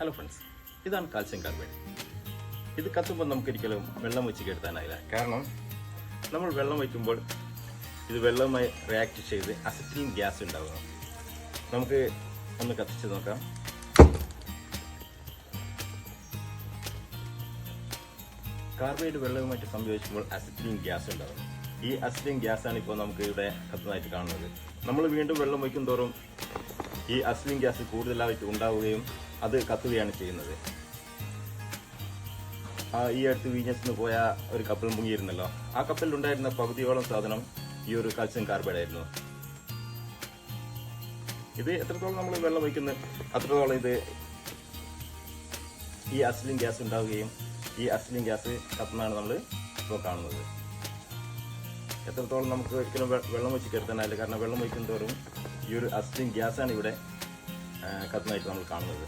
Hello friends ഇതാണ് calcium carbide ഇത് കത്തുമ്പോൾ നമുക്കൊരിക്കലും വെള്ളം വെച്ച് കെടുത്താനായില്ല. കാരണം നമ്മൾ വെള്ളം വയ്ക്കുമ്പോൾ ഇത് വെള്ളവുമായി റിയാക്ട് ചെയ്ത് അസറ്റീൻ ഗ്യാസ് ഉണ്ടാകുന്നു നമുക്ക് ഒന്ന് കത്തിച്ച് നോക്കാം. കാർബൈഡ് വെള്ളവുമായിട്ട് സംയോജിക്കുമ്പോൾ അസിറ്റിൻ ഗ്യാസ് ഉണ്ടാകും ഈ അസിറ്റിൻ ഗ്യാസാണ് ഇപ്പോൾ നമുക്ക് ഇവിടെ കത്തുന്നതായിട്ട് കാണുന്നത്. നമ്മൾ വീണ്ടും വെള്ളം വയ്ക്കും തോറും ഈ അസിറ്റിൻ ഗ്യാസ് കൂടുതലായിട്ട് ഉണ്ടാവുകയും അത് കത്തുകയാണ് ചെയ്യുന്നത്. ഈ അടുത്ത് വീഞ്ഞസ് നിന്ന് പോയ ഒരു കപ്പൽ മുങ്ങിയിരുന്നല്ലോ. ആ കപ്പലിൽ ഉണ്ടായിരുന്ന പകുതിയോളം സാധനം ഈ ഒരു കാൽസ്യം കാർബൈഡ് ആയിരുന്നു. ഇത് എത്രത്തോളം നമ്മൾ വെള്ളം വയ്ക്കുന്നത് അത്രത്തോളം ഇത് ഈ അസ്ലിൻ ഗ്യാസ് ഉണ്ടാവുകയും ഈ അസ്ലിൻ ഗ്യാസ് കത്തുന്നതാണ് നമ്മൾ ഇപ്പോൾ കാണുന്നത്. എത്രത്തോളം നമുക്ക് ഒരിക്കലും വെള്ളം വെച്ച് കെടുത്താനായില്ല കാരണം വെള്ളം വയ്ക്കുന്നതോറും ഈ ഒരു അസ്ലിൻ ഗ്യാസാണ് ഇവിടെ കത്തുന്നതായിട്ട് നമ്മൾ കാണുന്നത്.